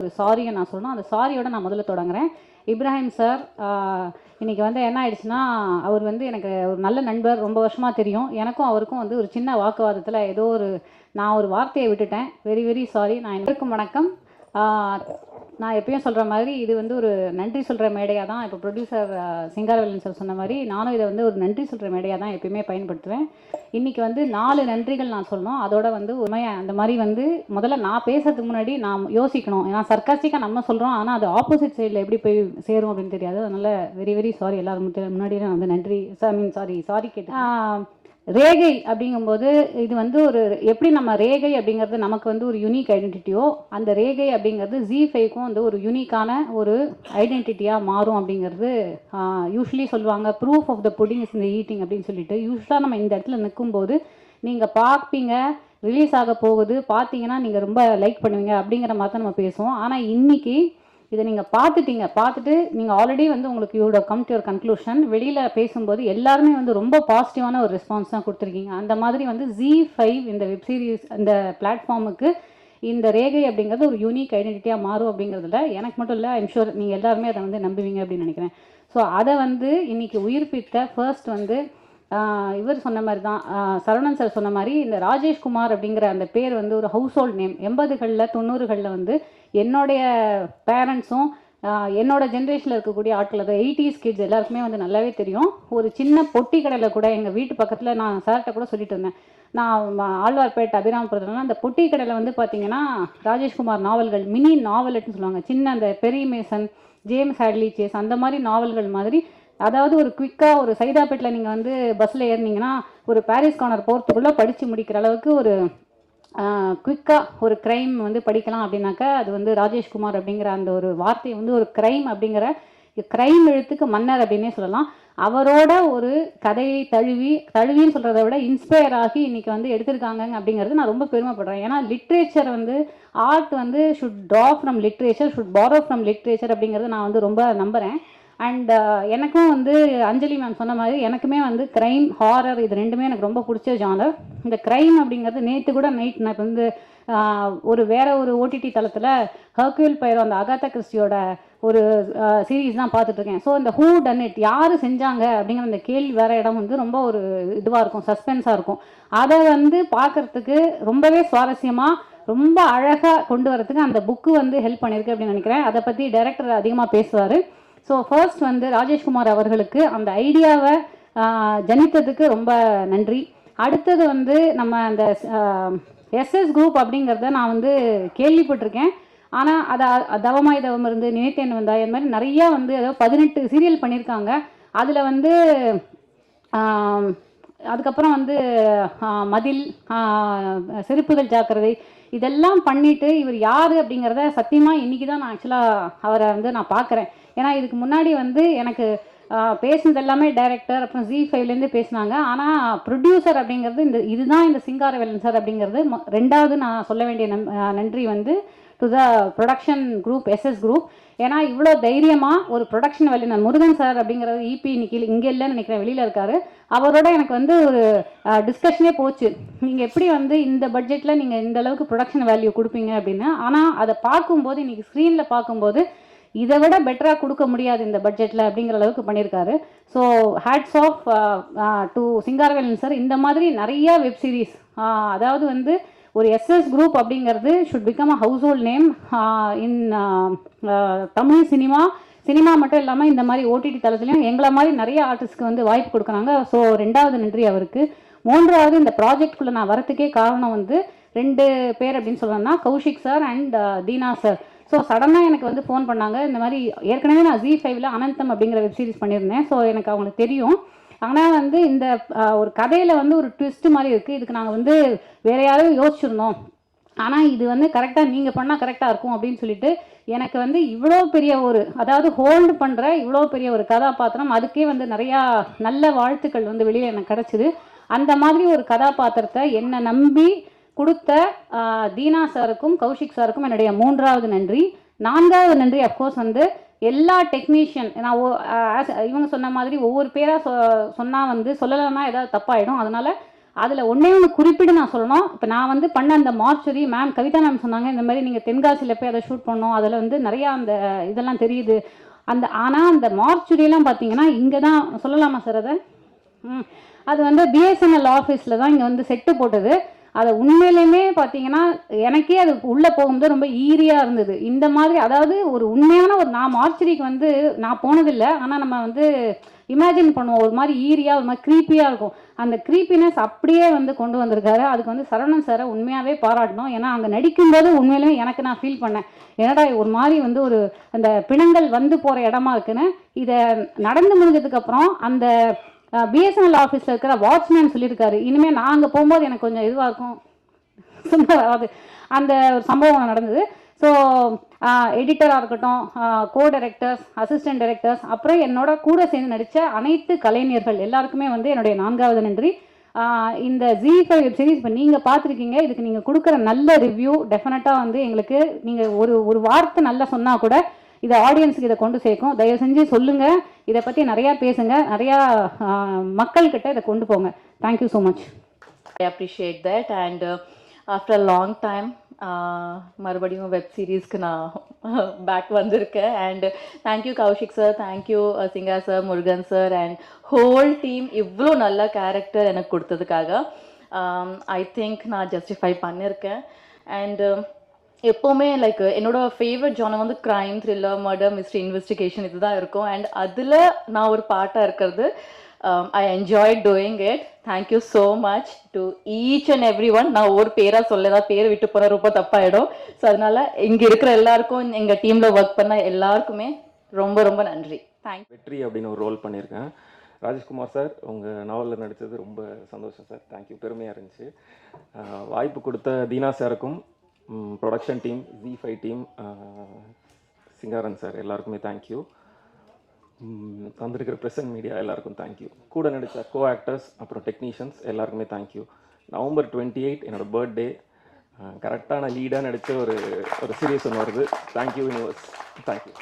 ஒரு சாரியை நான் சொல்லணும். அந்த சாரியோட நான் முதல்ல தொடங்குறேன். இப்ராஹிம் சார் இன்றைக்கி வந்து என்ன ஆயிடுச்சுன்னா அவர் வந்து எனக்கு ஒரு நல்ல நண்பர் ரொம்ப வருஷமாக தெரியும். எனக்கும் அவருக்கும் வந்து ஒரு சின்ன வாக்குவாதத்தில் ஏதோ ஒரு நான் ஒரு வார்த்தையை விட்டுட்டேன். வெரி வெரி சாரி நான் எனக்கும் வணக்கம். நான் எப்பயும் சொல்கிற மாதிரி இது வந்து ஒரு நன்றி சொல்கிற மேடையாக தான் இப்போ ப்ரொடியூசர் சிங்காரவேலன் சார் சொன்ன மாதிரி நானும் இதை வந்து ஒரு நன்றி சொல்கிற மேடையாக தான் எப்பயுமே பயன்படுத்துவேன். இன்றைக்கி வந்து நாலு நன்றிகள் நான் சொல்லணும். அதோட வந்து உண்மையாக அந்த மாதிரி வந்து முதல்ல நான் பேசுறதுக்கு முன்னாடி நான் யோசிக்கணும். ஏன்னா சர்க்காஸ்டிக்காக நம்ம சொல்கிறோம் ஆனால் அது ஆப்போசிட் சைடில் எப்படி போய் சேரும் அப்படின்னு தெரியாது. அதனால் வெரி வெரி சாரி எல்லாரும் முன்னாடியே நான் வந்து நன்றி ஐ மீன் சாரி சாரி கேட்டேன் ரேகை அப்படிங்கும்போது இது வந்து ஒரு எப்படி நம்ம ரேகை அப்படிங்கிறது நமக்கு வந்து ஒரு யூனிக் ஐடென்டிட்டியோ அந்த ரேகை அப்படிங்கிறது ஜி ஃபைவ்க்கும் வந்து ஒரு யூனிக்கான ஒரு ஐடென்டிட்டியாக மாறும் அப்படிங்கிறது யூஸ்வலி சொல்லுவாங்க. Proof of the pudding is in the eating அப்படின்னு சொல்லிட்டு யூஸ்வலாக நம்ம இந்த இடத்துல நிற்கும்போது நீங்கள் பார்ப்பீங்க ரிலீஸ் ஆக போகுது பார்த்தீங்கன்னா நீங்கள் ரொம்ப லைக் பண்ணுவீங்க அப்படிங்கிற மாதிரி தான் நம்ம பேசுவோம். ஆனால் இன்னைக்கு இதை நீங்கள் பார்த்துட்டீங்க பார்த்துட்டு நீங்கள் ஆல்ரெடி வந்து உங்களுக்கு you'd come to your conclusion வெளியில் பேசும்போது எல்லாருமே வந்து ரொம்ப பாசிட்டிவான ஒரு ரெஸ்பான்ஸ் தான் கொடுத்துருக்கீங்க. அந்த மாதிரி வந்து ஜி ஃபைவ் இந்த வெப் சீரிஸ் இந்த பிளாட்ஃபார்முக்கு இந்த ரேகை அப்படிங்கிறது ஒரு யூனிக் ஐடென்டிட்டியாக மாறும் அப்படிங்கிறதுல எனக்கு மட்டும் இல்லை ஐம் ஷூர் நீங்கள் எல்லாருமே அதை வந்து நம்புவீங்க அப்படின்னு நினைக்கிறேன். ஸோ அதை வந்து இன்றைக்கி உயிர்ப்பித்த ஃபர்ஸ்ட் வந்து இவர் சொன்ன மாதிரி தான் சரவணன் சார் சொன்ன மாதிரி இந்த ராஜேஷ்குமார் அப்படிங்கிற அந்த பேர் வந்து ஒரு ஹவுஸ் ஹோல்ட் நேம் எண்பதுகளில் தொண்ணூறுகளில் வந்து என்னுடைய பேரண்ட்ஸும் என்னோட ஜென்ரேஷனில் இருக்கக்கூடிய ஆட்கள் அதாவது எயிட்டிஸ் கிட்ஸ் எல்லாருக்குமே வந்து நல்லாவே தெரியும். ஒரு சின்ன பொட்டி கடையில் கூட எங்கள் வீட்டு பக்கத்தில் நான் சார்கிட்ட கூட சொல்லிட்டு இருந்தேன். நான் ஆழ்வார்பேட்டை அபிராமபுரத்துலலாம் அந்த பொட்டி கடையில் வந்து பார்த்தீங்கன்னா ராஜேஷ்குமார் நாவல்கள் மினி நாவலட்னு சொல்லுவாங்க. சின்ன அந்த Perry Mason James Hadley Chase அந்த மாதிரி நாவல்கள் மாதிரி அதாவது ஒரு குயிக்காக ஒரு சைதாப்பேட்டில் நீங்கள் வந்து பஸ்ஸில் ஏறினீங்கன்னா ஒரு பாரிஸ் கார்னர் போகிறதுக்குள்ளே படித்து முடிக்கிற அளவுக்கு ஒரு குயிக்காக ஒரு க்ரைம் வந்து படிக்கலாம் அப்படின்னாக்கா அது வந்து ராஜேஷ்குமார் அப்படிங்கிற அந்த ஒரு வார்த்தை வந்து ஒரு க்ரைம் அப்படிங்கிற க்ரைம் எழுத்துக்கு மன்னர் அப்படின்னே சொல்லலாம். அவரோட ஒரு கதையை தழுவி தழுவின்னு சொல்கிறத விட இன்ஸ்பயர் ஆகி இன்னைக்கு வந்து எடுத்திருக்காங்க அப்படிங்கிறது நான் ரொம்ப பெருமைப்படுறேன். ஏன்னா லிட்ரேச்சர் வந்து ஆர்ட் வந்து should draw from literature should borrow from literature அப்படிங்கிறது நான் வந்து ரொம்ப நம்புகிறேன் அண்ட் uh, எனக்கும் வந்து அஞ்சலி மேம் சொன்ன மாதிரி எனக்குமே வந்து க்ரைம் ஹாரர் இது ரெண்டுமே எனக்கு ரொம்ப பிடிச்ச ஜானர் இந்த க்ரைம் அப்படிங்கிறது நேற்று கூட நைட் நான் இப்போ வந்து ஒரு வேற ஒரு ஓடிடி தளத்தில் ஹர்க்யூல் பைரோ அந்த அகாத்தா கிறிஸ்டியோட ஒரு சீரீஸ் தான் பார்த்துட்டு இருக்கேன். ஸோ இந்த ஹூ டன் இட் யார் செஞ்சாங்க அப்படிங்கிற அந்த கேள்வி வேற இடம் வந்து ரொம்ப ஒரு இதுவாக இருக்கும் சஸ்பென்ஸாக இருக்கும். அதை வந்து பார்க்கறதுக்கு ரொம்பவே சுவாரஸ்யமாக ரொம்ப அழகாக கொண்டு வரதுக்கு அந்த புக்கு வந்து ஹெல்ப் பண்ணியிருக்கு அப்படின்னு நினைக்கிறேன். அதை பற்றி டைரக்டர் அதிகமாக பேசுவார். ஸோ ஃபர்ஸ்ட் வந்து ராஜேஷ்குமார் அவர்களுக்கு அந்த ஐடியாவை ஜனித்ததுக்கு ரொம்ப நன்றி. அடுத்தது வந்து நம்ம அந்த எஸ்எஸ் குரூப் அப்படிங்கிறத நான் வந்து கேள்விப்பட்டிருக்கேன். ஆனால் அதை தவமாய் தவம் இருந்து நினைத்தேன் வந்தா இந்த மாதிரி நிறையா வந்து ஏதோ பதினெட்டு சீரியல் பண்ணியிருக்காங்க அதில் வந்து அதுக்கப்புறம் வந்து மதில் செருப்புகள் ஜாக்கிரதை இதெல்லாம் பண்ணிட்டு இவர் யார் அப்படிங்கிறத சத்தியமாக இன்னைக்கு தான் நான் ஆக்சுவலாக அவரை வந்து நான் பார்க்குறேன். ஏன்னா இதுக்கு முன்னாடி வந்து எனக்கு பேசினது எல்லாமே டைரக்டர் அப்புறம் ஜி ஃபைவ்லேருந்து பேசினாங்க. ஆனால் ப்ரொடியூசர் அப்படிங்கிறது இந்த இதுதான் இந்த சிங்காரவேலன் சார் அப்படிங்கிறது. ரெண்டாவது நான் சொல்ல வேண்டிய நம் நன்றி வந்து to the production group SS group ஏன்னா இவ்வளோ தைரியமாக ஒரு ப்ரொடக்ஷன் வல்லுநர் முருகன் சார் அப்படிங்கிறது இபி இன்னைக்கு இங்கே இல்லைன்னு நினைக்கிறேன் வெளியில் இருக்காரு. அவரோட எனக்கு வந்து ஒரு டிஸ்கஷனே போச்சு. நீங்கள் எப்படி வந்து இந்த பட்ஜெட்டில் நீங்கள் இந்த அளவுக்கு ப்ரொடக்ஷன் வேல்யூ கொடுப்பீங்க அப்படின்னு. ஆனால் அதை பார்க்கும்போது இன்றைக்கி ஸ்க்ரீனில் பார்க்கும்போது இதை விட பெட்டராக கொடுக்க முடியாது இந்த பட்ஜெட்டில் அப்படிங்கிற அளவுக்கு பண்ணியிருக்காரு. So hats off to Singaravelan sir இந்த மாதிரி நிறையா வெப் சீரிஸ் அதாவது வந்து ஒரு எஸ்எஸ் குரூப் அப்படிங்கிறது should become a household name in Tamil cinema cinema மட்டும் இல்லாமல் இந்த மாதிரி ஓடிடி தளத்துலையும் எங்களை மாதிரி நிறைய ஆர்டிஸ்ட்க்கு வந்து வாய்ப்பு கொடுக்குறாங்க. ஸோ ரெண்டாவது நன்றி அவருக்கு. மூன்றாவது இந்த ப்ராஜெக்ட்குள்ளே நான் வரத்துக்கே காரணம் வந்து ரெண்டு பேர் அப்படின்னு சொல்லணும்னா Kaushik sir and uh, Deena sir so சடனாக எனக்கு வந்து ஃபோன் பண்ணாங்க. இந்த மாதிரி ஏற்கனவே நான் ஜி ஃபைவ்ல அனந்தம் அப்படிங்கிற வெப் சீரிஸ் பண்ணியிருந்தேன். ஸோ எனக்கு அவங்களுக்கு தெரியும். ஆனால் வந்து இந்த ஒரு கதையில் வந்து ஒரு ட்விஸ்ட் மாதிரி இருக்குது இதுக்கு நாங்கள் வந்து வேற யாரும் யோசிச்சிருந்தோம். ஆனால் இது வந்து கரெக்டாக நீங்கள் பண்ணால் கரெக்டாக இருக்கும் அப்படின்னு சொல்லிட்டு எனக்கு வந்து இவ்வளோ பெரிய ஒரு அதாவது ஹோல்டு பண்ணுற இவ்வளோ பெரிய ஒரு கதாபாத்திரம் அதுக்கே வந்து நிறையா நல்ல வாழ்த்துக்கள் வந்து வெளியே எனக்கு கிடச்சிது. அந்த மாதிரி ஒரு கதாபாத்திரத்தை என்னை நம்பி கொடுத்த தீனா சாருக்கும் கௌஷிக் சாருக்கும் என்னுடைய மூன்றாவது நன்றி. நான்காவது நன்றி அஃப்கோர்ஸ் வந்து எல்லா டெக்னீஷியன் நான் இவங்க சொன்ன மாதிரி ஒவ்வொரு பேராக சொ சொன்னால் வந்து சொல்லலைன்னா ஏதாவது தப்பாயிடும். அதனால் அதில் ஒன்றே ஒன்று குறிப்பிட்டு நான் சொல்லணும். இப்போ நான் வந்து பண்ண அந்த மார்ச்சுரி மேம் கவிதா மேம் சொன்னாங்க இந்த மாதிரி நீங்கள் தென்காசியில் போய் அதை ஷூட் பண்ணோம் அதில் வந்து நிறையா அந்த இதெல்லாம் தெரியுது. அந்த ஆனால் அந்த மார்ச்சுரியெல்லாம் பார்த்தீங்கன்னா இங்கே தான் சொல்லலாமா சார் அதை? ம். அது வந்து பிஎஸ்என்எல் ஆஃபீஸில் தான் இங்கே வந்து செட்டு போட்டது. அதை உண்மையிலுமே பார்த்தீங்கன்னா எனக்கே அது உள்ளே போகும்போது ரொம்ப ஈரியாக இருந்தது. இந்த மாதிரி அதாவது ஒரு உண்மையான ஒரு நான் மார்ச்சரிக்கு வந்து நான் போனதில்லை. ஆனால் நம்ம வந்து இமேஜின் பண்ணுவோம். ஒரு மாதிரி ஈரியாக ஒரு மாதிரி க்ரீப்பியாக இருக்கும். அந்த க்ரீப்பினஸ் அப்படியே வந்து கொண்டு வந்திருக்காரு. அதுக்கு வந்து சரவணன் சாரை உண்மையாகவே பாராட்டணும். ஏன்னா அங்கே நடிக்கும்போது உண்மையிலுமே எனக்கு நான் ஃபீல் பண்ணேன். என்னடா ஒரு மாதிரி வந்து ஒரு அந்த பிணங்கள் வந்து போகிற இடமா இருக்குன்னு. இதை நடந்து முடிஞ்சதுக்கப்புறம் அந்த பிஎஸ்என்எல் ஆஃபீஸில் இருக்கிற வாட்ச்மேன் சொல்லியிருக்காரு. இனிமேல் நான் அங்கே போகும்போது எனக்கு கொஞ்சம் இதுவாக இருக்கும். அது அந்த ஒரு சம்பவம் நடந்தது. ஸோ எடிட்டராக இருக்கட்டும் கோ டைரக்டர்ஸ் அசிஸ்டன்ட் டைரக்டர்ஸ் அப்புறம் என்னோட கூட சேர்ந்து நடித்த அனைத்து கலைஞர்கள் எல்லாருக்குமே வந்து என்னுடைய நான்காவது நன்றி. இந்த ஜி ஃபைவ் வெப் சீரிஸ் இப்போ நீங்கள் பார்த்துருக்கீங்க. இதுக்கு நீங்கள் கொடுக்குற நல்ல ரிவ்யூ டெஃபினட்டாக வந்து எங்களுக்கு நீங்கள் ஒரு ஒரு வார்த்தை நல்லா சொன்னால் கூட இதை ஆடியன்ஸுக்கு இதை கொண்டு சேர்க்கும். தயவு செஞ்சு சொல்லுங்கள் இதை பற்றி நிறையா பேசுங்க. நிறையா மக்கள்கிட்ட இதை கொண்டு போங்க. Thank you so much I appreciate that and after long time மறுபடியும் வெப் சீரீஸ்க்கு நான் பேக் வந்திருக்கேன். And thank you Kaushik sir thank you Singa sir Murugan sir and whole team இவ்வளோ நல்ல கேரக்டர் எனக்கு கொடுத்ததுக்காக. ஐ திங்க் நான் ஜஸ்டிஃபை பண்ணியிருக்கேன் அண்டு எப்போவுமே லைக் என்னோட ஃபேவரட் ஜானர் வந்து crime thriller murder mystery investigation இதுதான் இருக்கும். அண்ட் அதில் நான் ஒரு பாட்டாக இருக்கிறது. I enjoy doing it thank you so much to each and every one நான் ஒரு பேராக சொல்ல ஏதாவது பேர் விட்டு போனால் ரொம்ப தப்பாயிடும். ஸோ அதனால இங்கே இருக்கிற எல்லாருக்கும் எங்கள் டீமில் ஒர்க் பண்ண எல்லாருக்குமே ரொம்ப ரொம்ப நன்றி. தேங்க் வெற்றி அப்படின்னு ஒரு ரோல் பண்ணியிருக்கேன். ராஜேஷ்குமார் சார் உங்கள் நாவலில் நடித்தது ரொம்ப சந்தோஷம் சார். தேங்க்யூ பெருமையாக இருந்துச்சு. வாய்ப்பு கொடுத்த தீனா சாருக்கும் production team Zee five team Singaran sir எல்லாருக்குமே தேங்க்யூ வந்திருக்கிற ப்ரெசன்ட் மீடியா எல்லாருக்கும் தேங்க்யூ கூட நடித்த கோ ஆக்டர்ஸ் அப்புறம் டெக்னீஷியன்ஸ் எல்லாருக்குமே thank you November twenty eight என்னோடய பர்த்டே கரெக்டான லீடாக நடித்த ஒரு ஒரு சீரியஸ் ஒன்று வருது. Thank you universe thank you